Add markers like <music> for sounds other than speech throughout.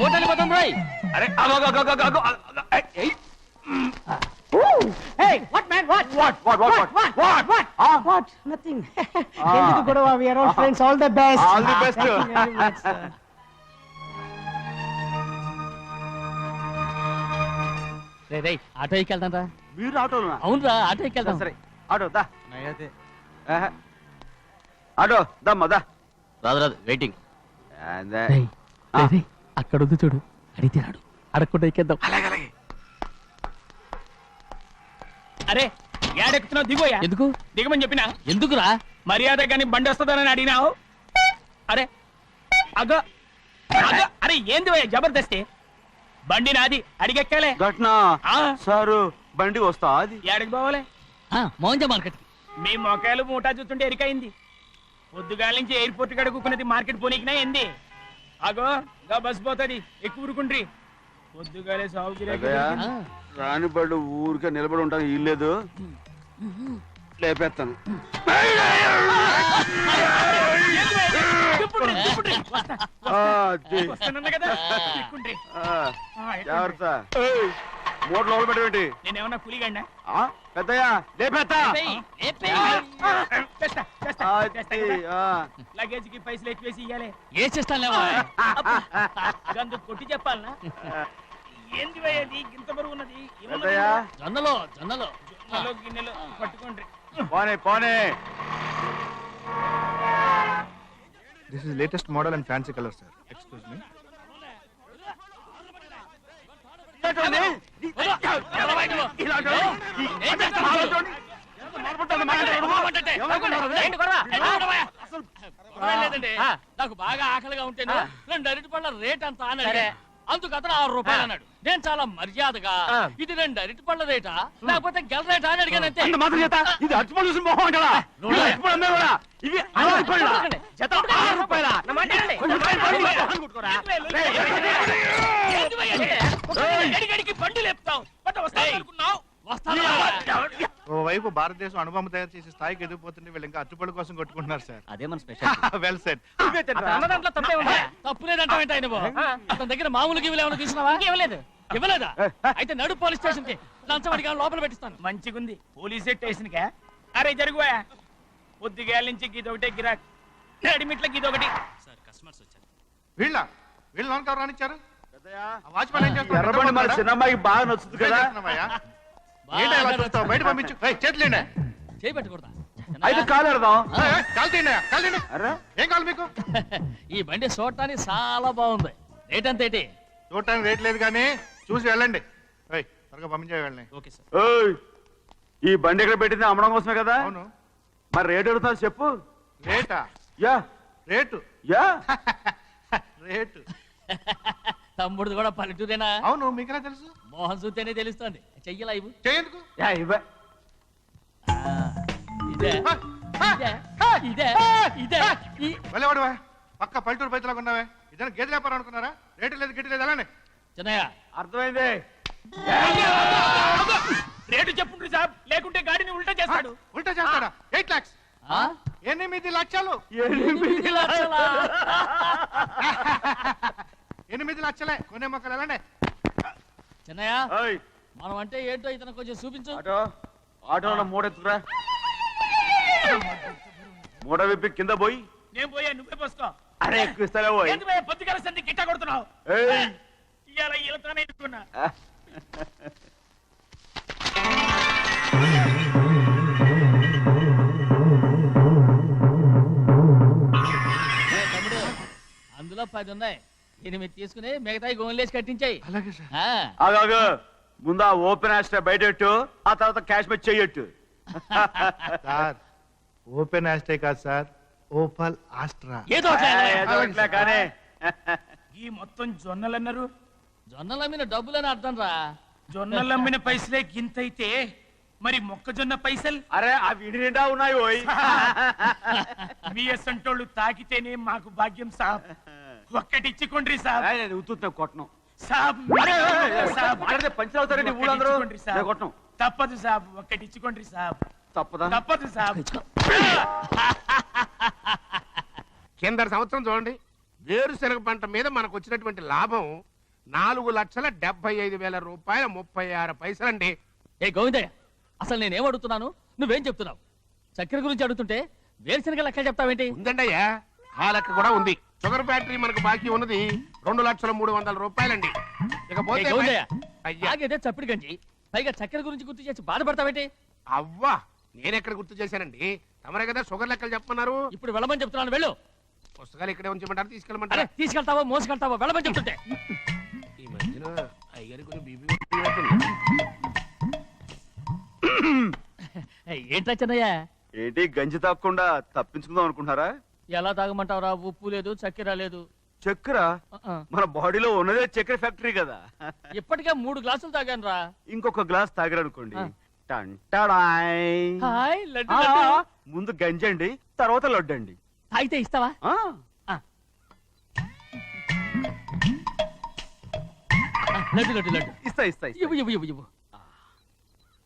మోటార్లు పోతాం రాయ్ అరే అగో అగో అగో అగో అగో ఏయ్, ఏయ్. Hey, what man? What? What, what, what, what, What? what? What? Ah. What? Nothing. ఎందుకు గొడవ? We are all friends. All the best. All the best. Thank you very much, sir. రే రే ఆటో ఎక్కి వెళ్తాం రా మీరు ఆటోలోనా అవునరా ఆటో ఎక్కి వెళ్తాం సరే ఆటో దా ఆహా. ఆటో దమ్మా దా రాదు రాదు వెయిటింగ్ అదే. రేయ్, రేయ్, అక్కడ ఉంది చూడు. అడిగితే రాడు అడగకుండా ఎక్కేద్దాం. అలాగే అలాగే. అరే ఏడెక్కుతున్నావు? దిగోయా ఎందుకు? దిగమని చెప్పినా? ఎందుకురా? మర్యాద కానీ బండి వస్తుందని అడిగినావు? అరే అగో అగో అరే ఏంది భయ్యా జబర్దస్తి? బండి నాది అడిగెక్కాలే. ఘటన ఆ. సారు బండి వస్తా అది ఏడకి పోవాలే? ఆ, మోహన్జా మార్కెట్ మీ మొక్కలు మూటా చూస్తుంటే ఎరికైంది. పొద్దుగాల నుంచి ఎయిర్పోర్ట్ కడుక్కున్నది మార్కెట్ పోనీకినా ఏంది? అగో గా బస్ పోతుంది. ఎక్కువ ఊరుకుండ్రి. పొద్దుగాలే సాగు బళ్ళు ఊరికే నిలబడి ఉంటాను ఇల్లేదు. లేపేస్తాను. జాగ్రత్త. మూడు లోపల పెట్టేంటి నేనేమన్నా కూలిగండా పెద్దయ్యా కదా. ఆ. లగేజ్కి పైసలు ఎక్కువేసి ఇయ్యాలి. ఏ చేస్తాను గందు కొట్టి చెప్పాలనా? ఏంది భయ్యా ఇది? ఇంత బరువు ఉన్నది? పెద్దయ్యా. జొన్నలో జొన్నలో. గిన్నెలో పట్టుకోండి. పోనే పోనే. This is latest model and fancy color, sir. Excuse me. నాకు బాగా ఆకలిగా ఉంటే రెండు అరటి పళ్ళ రేట్ అంత అని అడిగా. అందుకు అతను ఆరు రూపాయలు అన్నాడు. నేను చాలా మర్యాదగా ఇది రెండు అరటి పళ్ళ రేటా? లేకపోతే గెల రేటా అని అడిగాను అంతే. మాత్రం చేత? ఇది మొహం అంటారా అమ్మే కూడా ఇవి రూపాయలా? ఆరు రూపాయలా? బండి వస్తాయి వస్తాను ఓవైపు భారతదేశం అణుబొమ్మ తయారు చేసే స్థాయికి ఎదిగిపోతుంటే వీళ్ళు ఇంకా అట్టుపడి కోసం కొట్టుకుంటున్నారు సార్. అదే మన స్పెషల్ వెల్ సెట్ ఇవే తింటారా? అన్న దాంట్లో తప్పే ఉందా? <laughs> తప్పు లేదంటావేంటి ఆయన బాబు? అతని దగ్గర మామూలు గివ్వులు ఏమైనా తీసుకున్నావా? ఇవ్వలేదు? ఇవ్వలేదా అయితే నడు పోలీస్ స్టేషన్కి లంచం అడిగా లోపల పెట్టిస్తాను. మంచిగుంది. పోలీస్ స్టేషన్ కా అరే జరుగువా? పొద్దుగాల నుంచి గీదొకటే గిరాక్. నడిమిట్ల గీదొకటి వీళ్ళ? వీళ్ళు లోన్ కవర్ రానిచ్చారు? పెద్దయ్యా, ఆ వాచ్మెన్ ఏం చేస్తున్నాడు? ఎర్రబండి మన చిన్నమ్మాయికి బాగా నచ్చుతుంది ఏం కదా? చేస్తున్నావయ్యా? ఏంటి అలా చూస్తావు? బయట పంపించు. అయితే కాలు ఎడదాం కాలు తీయండి, కాలు తీయండి. ఏం కావాలి మీకు? <laughs> ఈ బండి చూడటానికి చాలా బాగుంది. రేట్ అంత ఏంటి? చూడటానికి రేట్ లేదు కానీ చూసి వెళ్ళండి. ఏయ్, త్వరగా పంపించే వెళ్ళండి ఓకే సార్. ఈ బండి ఇక్కడ పెట్టింది? అమ్మడం కోసమే కదా? అవును. మరి రేట్ అడుగుతా చెప్పు. రేటా? యా. రేటు? యా. <laughs> రేటు. <laughs> తమ్ముడు కూడా పల్లెటూరేనా? అవును మీకెలా తెలుసు? మోహన్ చూస్తేనే తెలుస్తుంది. చెయ్యలా ఇవ్వు. చేయందుకు? యా ఇవ్వ. ఆ, ఇదే. ఇదే. ఇదే. ఇదే. ఈ- వెళ్ళేవాడువా? పక్క పల్లెటూరు పైతలాగా ఉన్నావే. ఇదైనా గేదె వ్యాపారం అనుకున్నారా? రేటు లేదు గిట్టు లేదు అలానే. చిన్నయ్య అర్థమైంది. రేటు చెప్పుండ్రి సాబ్. లేకుంటే గాడిని ఉల్టా చేస్తాడు. ఉల్టా చేస్తాడా? ఎయిట్ లాక్స్. ఆ? ఎనిమిది లక్షలు. ఎనిమిది లక్షలా? ఎనిమిది లక్షలే. కొనే మొక్కలు ఎలానే చిన్నయ్య ఓయ్. మనం అంటే ఏంటో ఇతను కొంచెం చూపించు. ఆటో ఆటోలో మూడ ఎత్తుకురా మూడ విప్పి కింద పోయి. నేను పోయా నువ్వే పోసుకో. అరే ఎక్కువ పోయి? పొద్దుగాల సంధి గిట్ట కొడుతున్నావు. ఏయ్. ఇవాళ ఈలతోనే ఎత్తుకున్నా. ఏ, తమ్ముడు అందులో పది ఉన్నాయి. ఎనిమిది తీసుకుని మిగతాయి గోన్లేసి కట్టించాయి. అలాగే సార్. ఆగాగు ముందు ఆ ఓపెన్ ఆస్ట్రా బయట పెట్టు ఆ తర్వాత క్యాష్ మెచ్ చెయ్యట్టు. సార్ ఓపెన్ ఆస్టే కాదు సార్ ఓపల్ ఆస్ట్రా. ఏదో కానీ. ఈ మొత్తం జొన్నలు అన్నారు జొన్నల మీద డబ్బులని అర్థం రా. జొన్నలు అమ్మిన పైసలే గింతైతే మరి మొక్కజొన్న పైసలు? అరే ఆ విడి నిండా ఉన్నాయి ఓయ్. మీ అసంటోళ్ళు తాకితేనే మాకు భాగ్యం సాబ్. ఒక్కటిచ్చుకోండి సాబ్. ఏయ్, నేను ఉత్తున్నా కొట్టను. ఊళ్ళందరూ. తప్పదు సాబ్ ఒక్కటిచ్చుకోండి సాబ్. తప్పదా? తప్పదు సాబ్. కింద సంవత్సరం చూడండి. వేరుశనగ పంట మీద మనకు వచ్చినటువంటి లాభం నాలుగు లక్షల డెబ్బై ఐదు వేల రూపాయల ముప్పై ఆరు పైసలండి. ఏ గోవిందయ్య అసలు నేనేం అడుగుతున్నాను? నువ్వేం చెప్తున్నావు? చక్కెర గురించి అడుగుతుంటే వేరుశనగ లెక్క చెప్తావేంటి? ఉందండి అయ్యా ఆ లెక్క కూడా ఉంది. షుగర్ ఫ్యాక్టరీ మనకు బాకీ ఉన్నది. రెండు లక్షల మూడు వందల రూపాయలండి. ఇకపోతే అయ్యా. ఆగేదే చప్పిడి గంజి. పైగా చక్కెర గురించి గుర్తు చేసి బాధపడతావేంటి? అవ్వా నేనెక్కడ గుర్తు చేశానండి? తమరే కదా షుగర్ లెక్కలు చెప్పమన్నారు. ఇప్పుడు వెళ్ళమని చెప్తున్నాను వెళ్ళు. పుస్తకాలు ఇక్కడే ఉంచమంటారు తీసుకెళ్ళమంటారా? తీసుకెళ్తావో మోసుకెళ్తావో? వెళ్ళమని చెప్తుంటే. ఈ మధ్యన అయ్యగారి కొంచెం బీపీ ఏయ్, ఏంట్రా చిన్నయ్య? ఏంటి గంజి తాగకుండా తప్పించుకుందాం అనుకుంటున్నారా? ఎలా తాగమంటావురా? ఉప్పు లేదు చక్కెర లేదు. చక్కెర. మన బాడీలో ఉన్నదే చక్కెర ఫ్యాక్టరీ కదా. ఇప్పటికే మూడు గ్లాసులు తాగాను రా ఇంకొక గ్లాస్ తాగరనుకోండి. లడ్డు లడ్డు. ముందు గంజండి తర్వాత లడ్డండి. తాగితే ఇస్తావా? లడ్డు లడ్డు లడ్డు. ఇస్తా ఇస్తా. ఇవ్వు ఇవ్వు ఇవ్వు ఇవ్వు.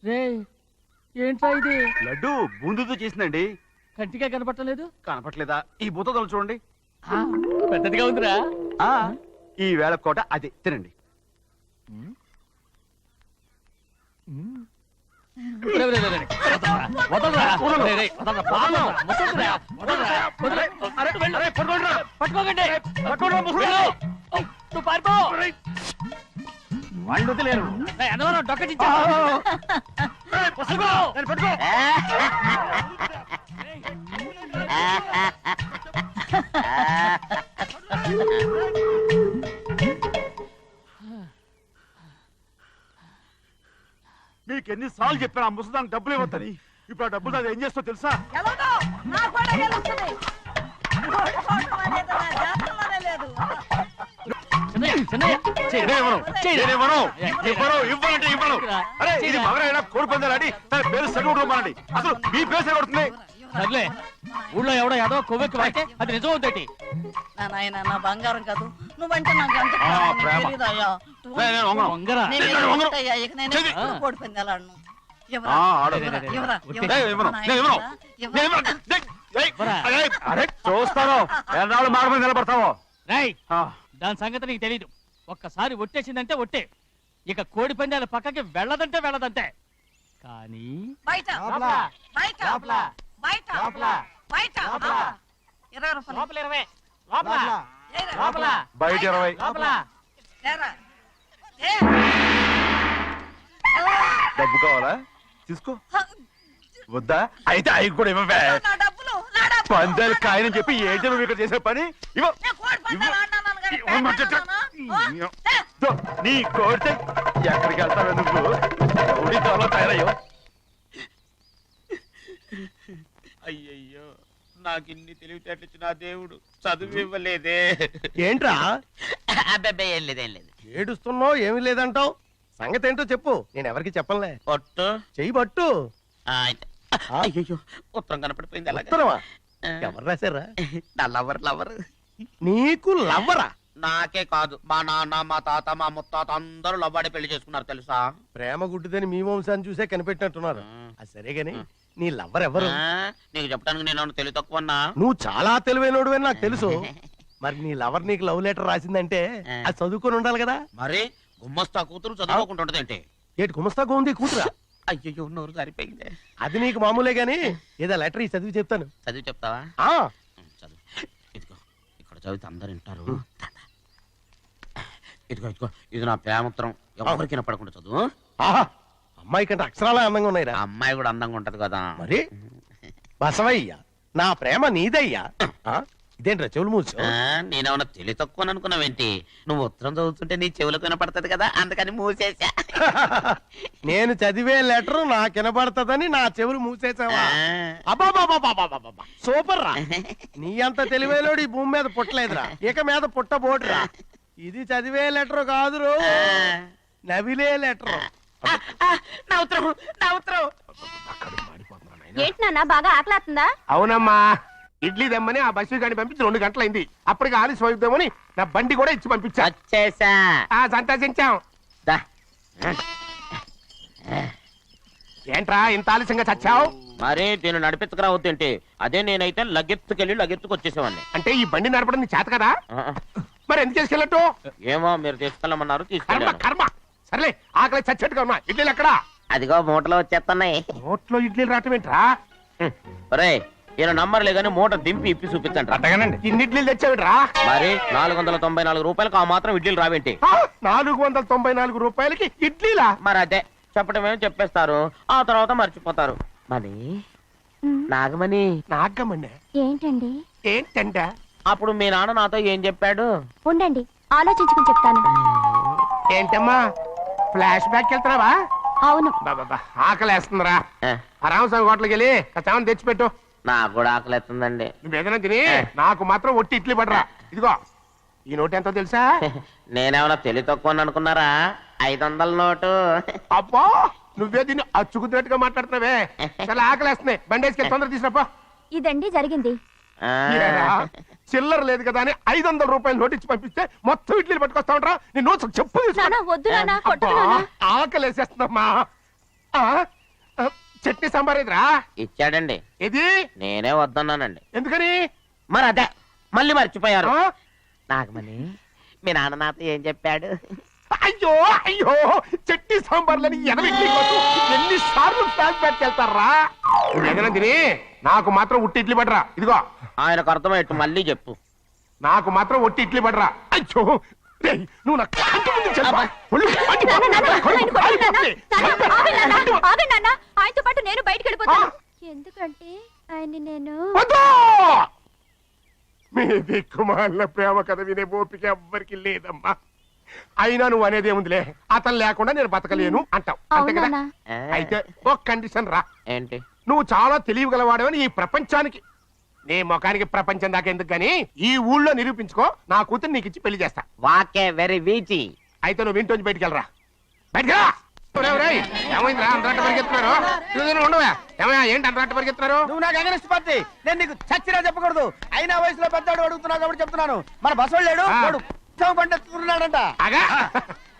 రే ఏంట్రా ఇది? లడ్డు బూందుతో చేసిందండి. కంటిగా కనపట్టలేదు కనపట్లేదా ఈ బూతలు చూడండి. పెద్దదిగా ఉందిరా. ఆ. ఈ వేళ కోట అదే. తినండి. రే, రే, రే, రే. వదలరా, వదలరా. రే, రే, వదలరా, వదలరా, ముసలిరా, వదలరా, వదలరా. వెళ్ళు. పట్టుకోకండి. వెళ్ళు. ఓ, నువ్వు పారిపో. వాళ్ళు వదిలేరు. రే, అన్నవరం డొక్కటించా పట్టుకో. సార్లు చెప్పాను ఆ ముసదానికి డబ్బులు ఇవ్వద్దని. ఇప్పుడు ఆ డబ్బులు అది ఏం చేస్తో తెలుసా. ఇవ్వను. అరే ఇది మగరైనా తన పేరు అసలు మీ పేరు సర్లే. ఊళ్ళో ఎవడో ఏదో కొవ్వెక్కి వాడితే అది నిజం అవుతాయి నా నాయన నా బంగారం కాదు. నువ్వంటే నాకు ఎంత ఆ, ప్రాణం, నీకు ప్రేమ. తెలీదయ్యా. లే, నేను వంగను. వంగరా? నేను నేను వంగను. ఎదుగుతాయ్యా, ఇక నేను చెయ్యి. ఎప్పుడు కోడి పందాలాడను. ఎవరా? ఆ, ఆడు. ఎవరా? ఎవరా? ఒట్టే. ఎవరా? నేను ఇవ్వను నా నేను ఇవ్వను నాయనా, నేను ఎవరా? ఇవ్వను. డేయ్, డేయ్, వరా. అరే, అరే చూస్తాను ఎన్నాళ్ళు మాట మీద నిలబడతావో రాయ్ ఆ, దాని సంగతి నీకు తెలీదు ఒక్కసారి ఒట్టేసిందంటే ఒట్టే ఇక కోడి పందాల పక్కకి వెళ్ళదంటే వెళ్ళదంటే కానీ బయట లోపల. బయట లోపల. బయట లోపల. బయట లోపల. ఆ. ఇరవై రూపాయలు ఇరవై లోపల ఏరా. బయట ఇరవై ఏరా. ఏ. డబ్బు కావాలా తీసుకో. వద్దా? అయితే అవి కూడా ఇవ్వవే. నా డబ్బులు నా డబ్బులు. పందాలు కాయని చెప్పి ఏంటి నువ్వు ఇక్కడ చేసే పని? ఇవ్వ. నేను కోడి పందాలు ఆడినాను కానీ ఇవ్వమంటే పెట్టాను. ఏ. దో, నీ కోరితే ఎక్కడికి వెళ్తావే నువ్వు? రౌడీ త్వరలో తయారయ్యో. అయ్యయ్యో నాకు ఇన్ని తెలివితేటలు ఇచ్చిన దేవుడు చదువు ఇవ్వలేదే. ఏంట్రా? అబ్బాయి ఏం లేదు ఏం లేదు. ఏడుస్తున్నావు ఏమీ లేదంటావు? సంగతి ఏంటో చెప్పు నేను ఎవరికి చెప్పనులే పొట్టు చెయ్యి పట్టు అయ్యో ఉత్తరం కనపడిపోయింది ఉత్తరమా? ఎవరు రాశారా? నా లవర్ లవర్. నీకు లవ్వరా నాకే కాదు. మా నాన్న మా తాత మా ముత్తాత అందరూ లవ్వాడి పెళ్ళి చేసుకున్నారు తెలుసా? ప్రేమ గుడ్డిదని మీ వంశాన్ని చూసే కనిపెట్టినట్టున్నారు. అది సరే గాని నీ లవ్వర్ ఎవరు? నీకు చెప్పడానికి నేను తెలివి తక్కువన్నా నువ్వు చాలా తెలివైనడు నాకు తెలుసు. <laughs> మరి నీ లవర్ నీకు లవ్ లెటర్ రాసిందంటే అది చదువుకొని ఉండాలి కదా. మరి? గుమ్మస్తా కూతురు చదువుకుంటుంటది ఏంటి ఏటి గుమస్తాగా ఉంది కూతురా? అయ్యో నోరు సరిపోయింది అది నీకు మామూలే గాని ఏదో లెటర్ ఈ చదివి చెప్తాను. చదివి చెప్తావా? ఆ. చదువు. ఇదిగో ఇక్కడ చదివితే అందరు వింటారు. ఇదిగో ఇదిగో ఇది నా ప్రేమోత్తరం. ఎవరికి వినపడకుండా చదువు ఆహా అమ్మాయి కంటే అక్షరాలే అందంగా ఉన్నాయిరా. ఆ అమ్మాయి కూడా అందంగా ఉంటది కదా. మరి? బసవయ్య నా ప్రేమ నీదయ్యా? ఆ? ఇదేంట్రా చెవులు మూసు ఆ, నేనేమన్నా తెలివి తక్కువ అనుకున్నావేంటి నువ్వు ఉత్తరం చదువుతుంటే నీ చెవులకు వినపడుతుంది కదా అందుకని మూసేసా <laughs> నేను చదివే లెటర్ నాకు వినపడుతుందని నా చెవులు మూసేసావా. అబాబాబాబాబాబాబా. సూపర్ రా. <laughs> నీ అంత తెలివేలోడు ఈ భూమి మీద పుట్టలేదురా. ఇక మీద పుట్టబోడురా. ఇది చదివే లెటర్ కాదురు. నవిలే లెటర్. నా ఉత్తరం నా ఉత్తరం. ఏంటి నాన్న బాగా ఆకలాతుందా? అవునమ్మా. ఇడ్లీ దమ్మని ఆ బస్సు గాని పంపించి రెండు గంటలైంది. అప్పటికి ఆలస్యం అవుతామని నా బండి కూడా ఇచ్చి పంపించా. వచ్చేసా. ఆ సంతోషించాం. దా. ఏంట్రా ఇంత ఆలస్యంగా చచ్చావు? మరి దీన్ని నడిపించకరావద్దేంటి అదే నేనైతే లగెత్తుకెళ్ళి లగెత్తుకు వచ్చేసేవాడిని అంటే ఈ బండి నడపడం నీ చేత కదా? ఆ, మరి ఎందుకు చేసుకెళ్ళట్టు? ఏమో మీరు తీసుకెళ్ళమన్నారు కర్మ తీసుకెళ్ళాను. కర్మ. సర్లే ఆకలి చచ్చట్టుగా ఉన్నా. ఇడ్లీలు ఎక్కడా? అదిగో మూటలో వచ్చేస్తున్నాయి నోట్లో ఇడ్లీలు రావటం ఏంట్రా? ఈయన నంబర్లే కానీ మూట దింపి ఇప్పి చూపించండి అట్టగానండి. ఇన్ని ఇడ్లీలు తెచ్చావిడ్రా? మరి నాలుగు వందల తొంభై నాలుగు రూపాయలకు ఆ మాత్రం ఇడ్లీలు రావేంటి? నాలుగు వందల తొంభై నాలుగు రూపాయలకి ఇడ్లీలా? మరి అదే చెప్పడం ఏమో చెప్పేస్తారు. ఆ తర్వాత మర్చిపోతారు. మరి నాగమణి? నాగమ్మండి ఏంటండి? ఏంటంట అప్పుడు మీ నాన్న నాతో ఏం చెప్పాడు? ఉండండి ఆలోచించుకుని చెప్తాను. ఏంటమ్మా? ఫ్లాష్ బ్యాక్ వెళ్తున్నావా అవును. బాబా ఆకలేస్తుందిరా. ఆ రామస్వామి హోటల్కి వెళ్ళి కచ్చామని తెచ్చిపెట్టు. నాకు కూడా ఆకలిస్తుందండి నువ్వు ఏదైనా తిని నాకు మాత్రం ఒట్టి ఇడ్లీ పడరా. ఇదిగో ఈ నోటు ఎంతో తెలుసా? <laughs> నేనేమన్నా తెలివి తక్కువ అనుకున్నారా? ఐదు వందల నోటు. <laughs> అబ్బా నువ్వే దీన్ని అచ్చుకుతున్నట్టుగా మాట్లాడుతున్నావే. చాలా ఆకలేస్తున్నాయి. బండేసుకెళ్ళి తొందర తీసినప్పా ఇదండి జరిగింది. ఆ, చిల్లర లేదు కదా అని ఐదు వందల రూపాయలు నోటు ఇచ్చి పంపిస్తే మొత్తం ఇడ్లీలు పట్టుకొస్తా ఉంటా నీ నోట్స్ చెప్పు తీసుకో. చట్నీ సాంబార్ ఎదురా ఇచ్చాడండి. ఇది నేనే వద్దన్నానండి. ఎందుకని? మరి అదే మళ్ళీ మర్చిపోయారు? నాగమణి మీ నాన్న నాతో ఏం చెప్పాడు? అయ్యో అయ్యో చట్నీ సాంబార్లని ఎనభై ఎన్ని సార్లు ఫ్లాష్ బ్యాక్ వెళ్తారా? తిని నాకు మాత్రం ఉట్టి ఇడ్లీ పడరా. ఇదిగో. ఆయనకు అర్థమయ్యట్టు మళ్ళీ చెప్పు. నాకు మాత్రం ఒట్టి ఇడ్లీ పడరా. అయ్యో నువ్వు నా కంటి ముందు చల్పా. ఒళ్ళు ఆయన ఆగండి. ఆగండి. ఆయనతో పాటు నేను బయటికి వెళ్ళిపోతాను. ఎందుకంటే ఆయన్ని నేను వద్దు! మీ దిక్కుమాల ప్రేమ కథ వినే ఓపిక ఎవ్వరికి లేదమ్మా. అయినా నువ్వు అనేది ఏముందిలే అతను లేకుండా నేను బతకలేను అంటావు. అంతే కదా? అవునా అయితే ఒక కండిషన్ రా. ఏంటి? నువ్వు చాలా తెలియగలవాడవని ఈ ప్రపంచానికి నీ ముఖానికి ప్రపంచం దాకా ఎందుకు గాని ఈ ఊళ్ళో నిరూపించుకో నా కూతురు నీకు ఇచ్చి పెళ్ళి చేస్తా. వాకే వెరీ వీచి. అయితే నువ్వు ఇంటి బయటికి వెళ్ళరా. బయటికి రా! ఒరేయ్, ఒరేయ్, ఏమైందిరా? అంతరాట పరిగెత్తున్నారు? ఇదిగో నువ్వు ఉండవా. ఏమయ్యా ఏంటి అంతరాట పరిగెత్తున్నారు? నువ్వు నాకు అగనిస్ట్ పార్టీ నేను నీకు చచ్చినా చెప్పకూడదు. అయినా వయసులో పెద్దవాడు అడుగుతున్నావు కాబట్టి చెప్తున్నాను. మన బసవాడు లేడు పండిస్తున్నాడంట అగా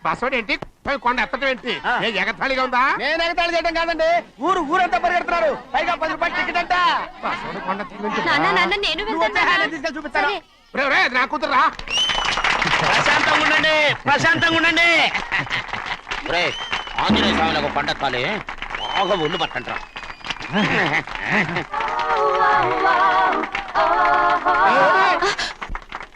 బస్సోడు ఏంటి? పోయి కొండ ఎత్తడం ఏంటి? ఆ. ఏ ఎగతాళిగా ఉందా? నేను ఎగతాళి చేయడం కాదండి. ఊరు ఊరంతా పరిగెడుతున్నారు. పైగా పది రూపాయలు టికెట్ అంట. బస్సోడు కొండ ఎత్తడం ఏంటి? నాన్న నాన్న నేను నువ్వు వచ్చే వెళ్తాను ఆయన నాన్నా. తీసుకెళ్ళి చూపిస్తాను సరే. అది నా కూతురు రా. ప్రశాంతంగా ఉండండి ప్రశాంతంగా ఉండండి. రే ఆంజనేయ స్వామికి ఒక పండగ కాలే. బాగా ఒళ్ళు పట్టంటారా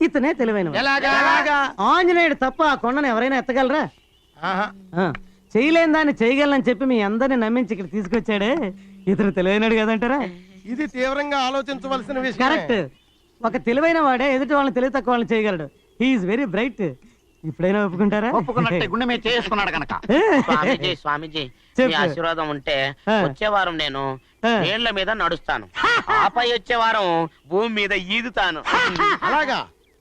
ఇతనే తెలివైన ఆంజనేయుడు తప్ప ఆ కొండను ఎవరైనా ఎత్తగలరా? చేయలేని దాన్ని చేయగలనని చెప్పి మీ అందరిని నమ్మించి ఇక్కడ తీసుకొచ్చాడే ఇతను తెలివైనడు కదంటారా? ఇది తీవ్రంగా ఆలోచించవలసిన విషయం కరెక్ట్. ఒక తెలివైన వాడే ఎదుటి వాళ్ళని తెలివి తక్కువ వాళ్ళని చేయగలడు. హీఈస్ వెరీ బ్రైట్ ఇప్పుడైనా ఒప్పుకుంటారా? ఒప్పుకున్నట్టే <laughs> గుండె మీద చేసుకున్నాడు కనుక స్వామీజీ స్వామీజీ మీ చెప్పు. ఆశీర్వాదం ఉంటే. వచ్చే వారం నేను. నీళ్ళ మీద నడుస్తాను. ఆపై వచ్చే వారం భూమి మీద ఈదుతాను. <laughs> అలాగా?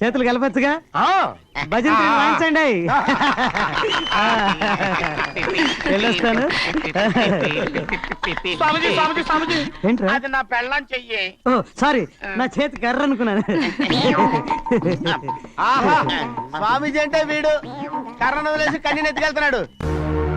చేతులు కలపచ్చుగా? ఆ, భజన వాయించండి. <laughs> వెళ్ళొస్తాను. స్వామిజీ స్వామిజీ స్వామిజీ. ఏంట్రా? అది నా పెళ్ళం చెయ్యి. ఓ సారీ నా చేతి కర్ర అనుకున్నాను. ఆహా స్వామీజీ అంటే వీడు. కర్రను వదిలేసి కన్నీ ఎత్తుకెళ్తున్నాడు.